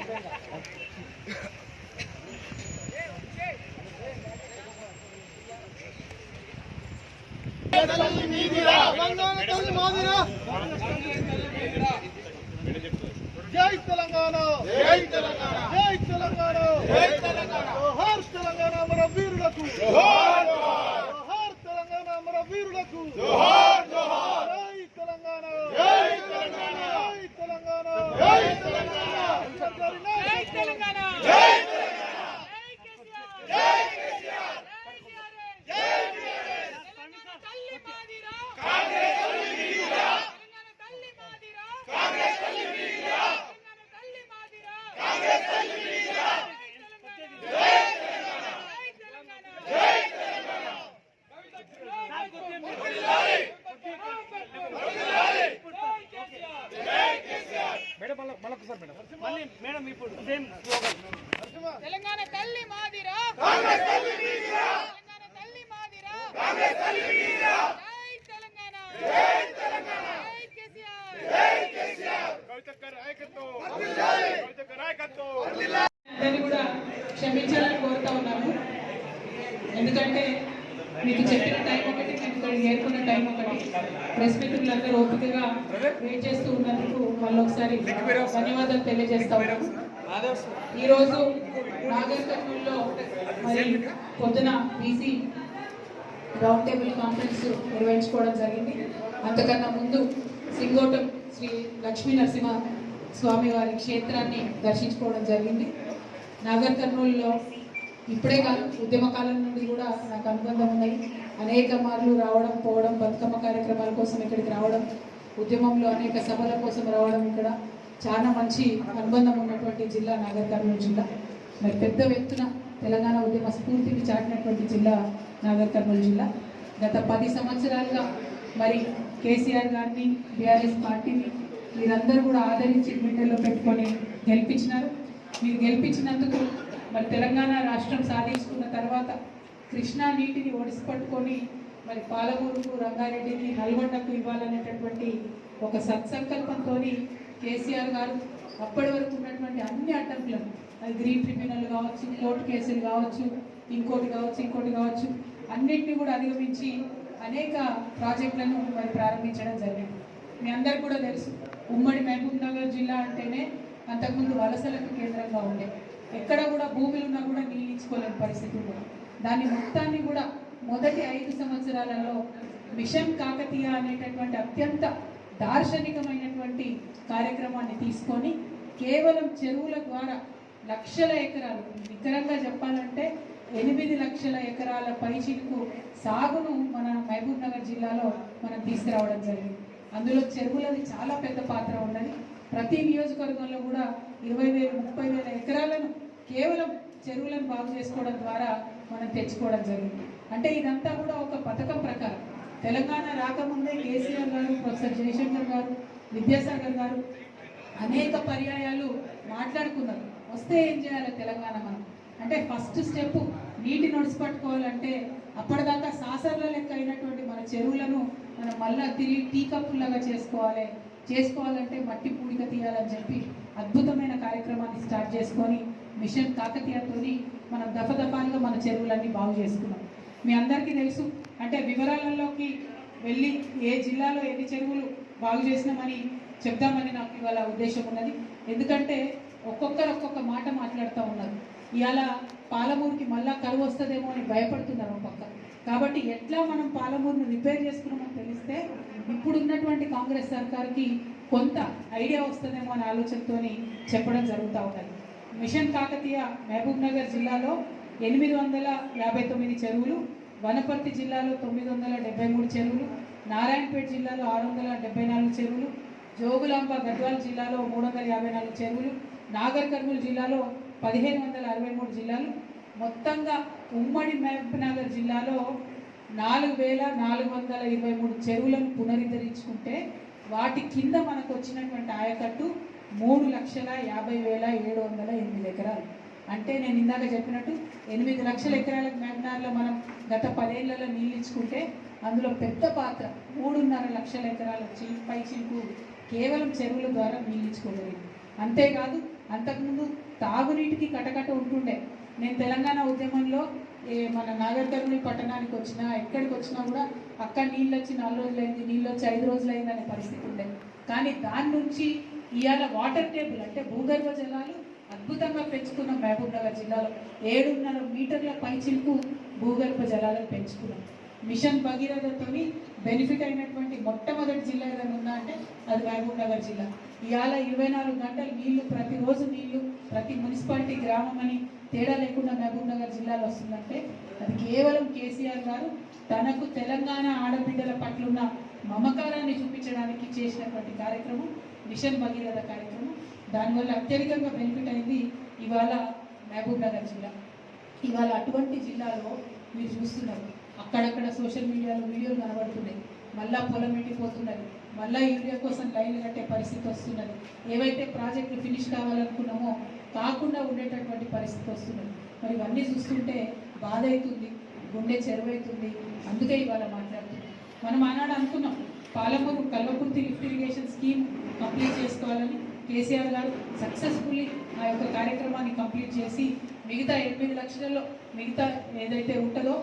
ハハハハ。మేడం మళ్ళీ మేడం. ఇప్పుడు same slogan జై తెలంగాణ జై తెలంగాణ తెలంగాణ తల్లి మాదిరా కాంగ్రెస్ తల్లి మాదిరా తెలంగాణ తల్లి మాదిరా కాంగ్రెస్ తల్లి మాదిరా జై తెలంగాణ జై తెలంగాణ జై కేసీఆర్ జై కేసీఆర్ అందరినీ కూడా క్షమించాలని కోరుతా ఉన్నాము. ఎందుకంటే మీకు చెప్పిన టైం ఒకటి మేము టైం ఒకటి. ప్రెస్ మిత్రులందరూ ఓపికగా వెయిట్ చేస్తూ ఉన్నందుకు మళ్ళీ ఒకసారి ధన్యవాదాలు తెలియజేస్తా ఉన్నాము. ఈరోజు నాగర్ మరి పొద్దున బీసీ రౌండ్ టేబుల్ కాన్ఫరెన్స్ నిర్వహించుకోవడం జరిగింది. అంతకన్నా ముందు సింగోటం శ్రీ లక్ష్మీ నరసింహ స్వామి వారి క్షేత్రాన్ని దర్శించుకోవడం జరిగింది. నాగర్ కర్నూలులో ఇప్పుడే కాదు ఉద్యమ కాలం నుండి కూడా నాకు అనుబంధం ఉన్నాయి అనేక మార్లు రావడం పోవడం బతుకమ్మ కార్యక్రమాల కోసం ఇక్కడికి రావడం ఉద్యమంలో అనేక సభల కోసం రావడం ఇక్కడ చాలా మంచి అనుబంధం ఉన్నటువంటి జిల్లా నాగర్ కర్నూలు జిల్లా. మరి పెద్ద ఎత్తున తెలంగాణ ఉద్యమ స్ఫూర్తిని చాటినటువంటి జిల్లా నాగర్ కర్నూలు జిల్లా. గత పది సంవత్సరాలుగా మరి కేసీఆర్ గారిని బీఆర్ఎస్ పార్టీని మీరందరూ కూడా ఆదరించి గుండెల్లో పెట్టుకొని గెలిపించినారు. మీరు గెలిపించినందుకు మరి తెలంగాణ రాష్ట్రం సాధించుకున్న తర్వాత కృష్ణా నీటిని ఒడిసి పట్టుకొని మరి పాలమూరుకు రంగారెడ్డిని నల్గొండకు ఇవ్వాలనేటటువంటి ఒక సత్సంకల్పంతో కేసీఆర్ గారు అప్పటి వరకు ఉన్నటువంటి అన్ని అడ్డంకులను అది గ్రీన్ ట్రిబ్యునల్ కావచ్చు కోర్టు కేసులు కావచ్చు ఇంకోటి కావచ్చు ఇంకోటి కావచ్చు అన్నింటినీ కూడా అధిగమించి అనేక ప్రాజెక్టులను మరి ప్రారంభించడం జరిగింది. మీ అందరికీ కూడా తెలుసు. ఉమ్మడి మహబూబ్ నగర్ జిల్లా అంటేనే అంతకుముందు వలసలకు కేంద్రంగా ఉండే. ఎక్కడ కూడా భూములు ఉన్నా కూడా నీళ్ళు ఇచ్చుకోలేని పరిస్థితి ఉంది దాని మొత్తాన్ని కూడా మొదటి ఐదు సంవత్సరాలలో మిషన్ కాకతీయ అనేటటువంటి అత్యంత దార్శనికమైనటువంటి కార్యక్రమాన్ని తీసుకొని కేవలం చెరువుల ద్వారా లక్షల ఎకరాలు నికరంగా చెప్పాలంటే ఎనిమిది లక్షల ఎకరాల పైచిలకు సాగును మన మహబూబ్ నగర్ జిల్లాలో మనం తీసుకురావడం జరిగింది. అందులో చెరువులది చాలా పెద్ద పాత్ర ఉన్నది. ప్రతి నియోజకవర్గంలో కూడా ఇరవై వేలు ముప్పై వేల ఎకరాలను కేవలం చెరువులను బాగు చేసుకోవడం ద్వారా మనం తెచ్చుకోవడం జరిగింది. అంటే ఇదంతా కూడా ఒక పథకం ప్రకారం. తెలంగాణ రాకముందే కేసీఆర్ గారు ప్రొఫెసర్ జయశంకర్ గారు విద్యాసాగర్ గారు అనేక పర్యాయాలు మాట్లాడుకున్నారు. వస్తే ఏం చేయాలి తెలంగాణ మనం? అంటే ఫస్ట్ స్టెప్ నీటి నడిచి పట్టుకోవాలంటే అప్పటిదాకా సాసర్ల లెక్క అయినటువంటి మన చెరువులను మనం మళ్ళీ తిరిగి టీ కప్పులాగా చేసుకోవాలి. చేసుకోవాలంటే మట్టి పూడిక తీయాలని చెప్పి అద్భుతమైన కార్యక్రమాన్ని స్టార్ట్ చేసుకొని మిషన్ కాకతీయతోని మనం దఫదఫాలుగా మన చెరువులన్నీ బాగు చేసుకున్నాం. మీ అందరికీ తెలుసు అంటే వివరాలలోకి వెళ్ళి ఏ జిల్లాలో ఎన్ని చెరువులు బాగు చేసినామని చెప్దామని నాకు ఇవాళ ఉద్దేశం ఉన్నది. ఎందుకంటే ఒక్కొక్కరు ఒక్కొక్క మాట మాట్లాడుతూ ఉన్నారు. ఇవాళ పాలమూరుకి మళ్ళా కరువు వస్తుందేమో అని భయపడుతున్నారు ఒక పక్క. కాబట్టి ఎట్లా మనం పాలమూరును రిపేర్ చేసుకున్నామో తెలిస్తే ఇప్పుడు ఉన్నటువంటి కాంగ్రెస్ సర్కార్కి కొంత ఐడియా వస్తుందేమో అనే ఆలోచనతోని చెప్పడం జరుగుతూ ఉన్నది. మిషన్ కాకతీయ మహబూబ్ నగర్ జిల్లాలో ఎనిమిది వందల యాభై తొమ్మిది చెరువులు వనపర్తి జిల్లాలో తొమ్మిది వందల డెబ్బై మూడు చెరువులు నారాయణపేట జిల్లాలో ఆరు వందల డెబ్బై నాలుగు చెరువులు జోగులాంబ గద్వాల జిల్లాలో మూడు వందల యాభై నాలుగు చెరువులు నాగర్ కర్నూలు జిల్లాలో పదిహేను వందల అరవై మూడు జిల్లాలు మొత్తంగా ఉమ్మడి మహబూబ్నగర్ జిల్లాలో నాలుగు వేల నాలుగు వందల ఇరవై మూడు చెరువులను పునరుద్ధరించుకుంటే వాటి కింద మనకు వచ్చినటువంటి ఆయకట్టు మూడు లక్షల యాభై వేల ఏడు వందల ఎనిమిది ఎకరాలు. అంటే నేను ఇందాక చెప్పినట్టు ఎనిమిది లక్షల ఎకరాలకు మ్యాగ్నార్లో మనం గత పదేళ్ళలో నీళ్ళించుకుంటే ఇచ్చుకుంటే అందులో పెద్ద పాత్ర మూడున్నర లక్షల ఎకరాల చి పై కేవలం చెరువుల ద్వారా నీళ్ళించుకోగలిగింది అంతేకాదు అంతకుముందు తాగునీటికి కటకట ఉంటుండే. నేను తెలంగాణ ఉద్యమంలో ఏ మన నాగర్కర్ణి పట్టణానికి వచ్చినా ఎక్కడికి వచ్చినా కూడా అక్కడ నీళ్ళు వచ్చి నాలుగు రోజులైంది నీళ్ళు వచ్చి ఐదు రోజులైంది అనే పరిస్థితి ఉండే. కానీ దాని నుంచి ఇవాళ వాటర్ టేబుల్ అంటే భూగర్భ జలాలు అద్భుతంగా పెంచుకున్నాం మహబూబ్ నగర్ జిల్లాలో. ఏడున్నర మీటర్ల పైచిలకు భూగర్భ జలాలను పెంచుకున్నాం. మిషన్ భగీరథతోని బెనిఫిట్ అయినటువంటి మొట్టమొదటి జిల్లా ఏదైనా ఉందా అంటే అది మహబూబ్ నగర్ జిల్లా. ఇవాళ ఇరవై నాలుగు గంటలు నీళ్ళు ప్రతిరోజు నీళ్ళు ప్రతి మున్సిపాలిటీ గ్రామం అని తేడా లేకుండా మహబూబ్ నగర్ జిల్లాలో వస్తుందంటే అది కేవలం కేసీఆర్ గారు తనకు తెలంగాణ ఆడబిడ్డల పట్ల ఉన్న మమకారాన్ని చూపించడానికి చేసినటువంటి కార్యక్రమం మిషన్ భగీరథ కార్యక్రమం. దానివల్ల అత్యధికంగా బెనిఫిట్ అయింది ఇవాళ మహబూబ్ నగర్ జిల్లా. ఇవాళ అటువంటి జిల్లాలో మీరు చూస్తున్నారు. అక్కడక్కడ సోషల్ మీడియాలో వీడియోలు కనబడుతున్నాయి. మళ్ళా పొలం ఎండిపోతున్నది. మళ్ళా యూరియా కోసం లైన్లు కట్టే పరిస్థితి వస్తున్నది. ఏవైతే ప్రాజెక్టులు ఫినిష్ కావాలనుకున్నామో కాకుండా ఉండేటటువంటి పరిస్థితి వస్తున్నది మరి ఇవన్నీ చూస్తుంటే బాధ అవుతుంది గుండె చెరువైతుంది. అందుకే ఇవాళ మాట్లాడుతున్నాం. మనం ఆనాడు అనుకున్నాం Palamuru Kalwakurthy lift irrigation scheme complete చేసుకోవాలని కేసీఆర్ గారు సక్సెస్ఫుల్లీ ఆ యొక్క కార్యక్రమాన్ని కంప్లీట్ చేసి మిగతా ఎనిమిది లక్షలలో మిగతా ఏదైతే ఉంటుందో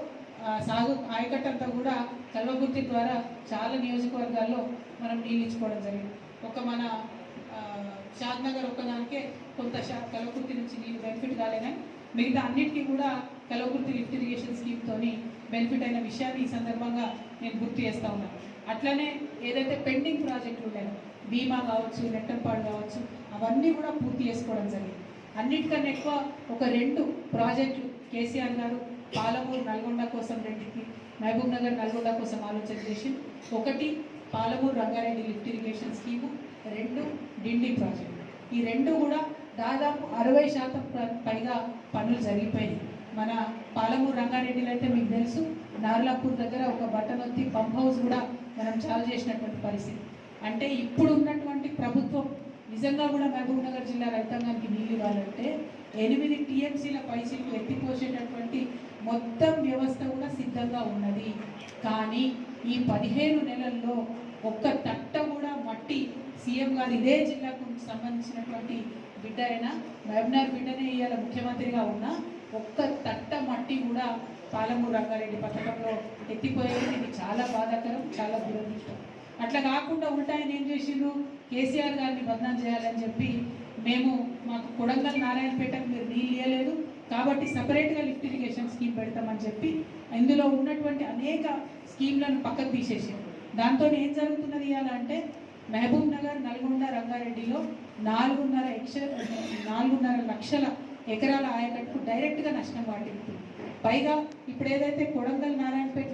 సాగు ఆయకట్టంతా కూడా కల్వకుర్తి ద్వారా చాలా నియోజకవర్గాల్లో మనం నీళ్ళు జరిగింది. ఒక మన షాద్ నగర్ ఒక్కదానికే కొంత కలవకుర్తి నుంచి నీళ్ళు బెనిఫిట్ కాలేదని మిగతా అన్నిటికీ కూడా కలవకుర్తి లిఫ్ట్ ఇరిగేషన్ స్కీమ్తోని బెనిఫిట్ అయిన విషయాన్ని ఈ సందర్భంగా నేను గుర్తు చేస్తా ఉన్నాను అట్లనే ఏదైతే పెండింగ్ ప్రాజెక్టులు ఉన్నాయో బీమా కావచ్చు నెట్టంపాడు కావచ్చు అవన్నీ కూడా పూర్తి చేసుకోవడం జరిగింది. అన్నిటికన్నా ఎక్కువ ఒక రెండు ప్రాజెక్టులు కేసీఆర్ గారు పాలమూరు నల్గొండ కోసం రెండింటికి మహబూబ్ నగర్ నల్గొండ కోసం ఆలోచన చేసి ఒకటి Palamuru Rangareddy lift irrigation scheme రెండు డిండి ప్రాజెక్టు ఈ రెండు కూడా దాదాపు అరవై శాతం ప- పైగా పనులు జరిగిపోయినాయి. మన పాలమూరు రంగారెడ్డిలో అయితే మీకు తెలుసు నార్లాపూర్ దగ్గర ఒక బట్టనొత్తి పంప్ హౌస్ కూడా మనం చాలు చేసినటువంటి పరిస్థితి. అంటే ఇప్పుడు ఉన్నటువంటి ప్రభుత్వం నిజంగా కూడా మహబూబ్ నగర్ జిల్లా రైతాంగానికి నీళ్ళు ఇవ్వాలంటే ఎనిమిది టీఎంసీల పైసీలు ఎత్తిపోసేటటువంటి మొత్తం వ్యవస్థ కూడా సిద్ధంగా ఉన్నది. కానీ ఈ పదిహేను నెలల్లో ఒక్క తట్ట కూడా మట్టి సీఎం గారు ఇదే జిల్లాకు సంబంధించినటువంటి బిడ్డ అయినా మహబూబ్నగర్ బిడ్డనే ఇవాళ ముఖ్యమంత్రిగా ఉన్నా ఒక్క తట్ట మట్టి కూడా పాలమూరు రంగారెడ్డి పథకంలో ఎత్తిపోయేది ఇది చాలా బాధాకరం చాలా దురదృష్టం. అట్లా కాకుండా ఉంటాయని ఏం చేసిండ్రు? కేసీఆర్ గారిని బదనాం చేయాలని చెప్పి మేము మాకు కొడంగల్ నారాయణపేటకు మీరు నీళ్ళు ఇవ్వలేదు కాబట్టి సపరేట్గా లిఫ్ట్ ఇరిగేషన్ స్కీమ్ పెడతామని చెప్పి ఇందులో ఉన్నటువంటి అనేక స్కీమ్లను పక్కకు తీసేసాం దాంతో ఏం జరుగుతున్నది ఇవాళ అంటే మహబూబ్ నగర్ నల్గొండ రంగారెడ్డిలో నాలుగున్నర ఎక్ష నాలుగున్నర లక్షల ఎకరాల ఆయకట్టుకు డైరెక్ట్గా నష్టం వాటిల్లుతుంది. పైగా ఇప్పుడు ఏదైతే కొడంగల్ నారాయణపేట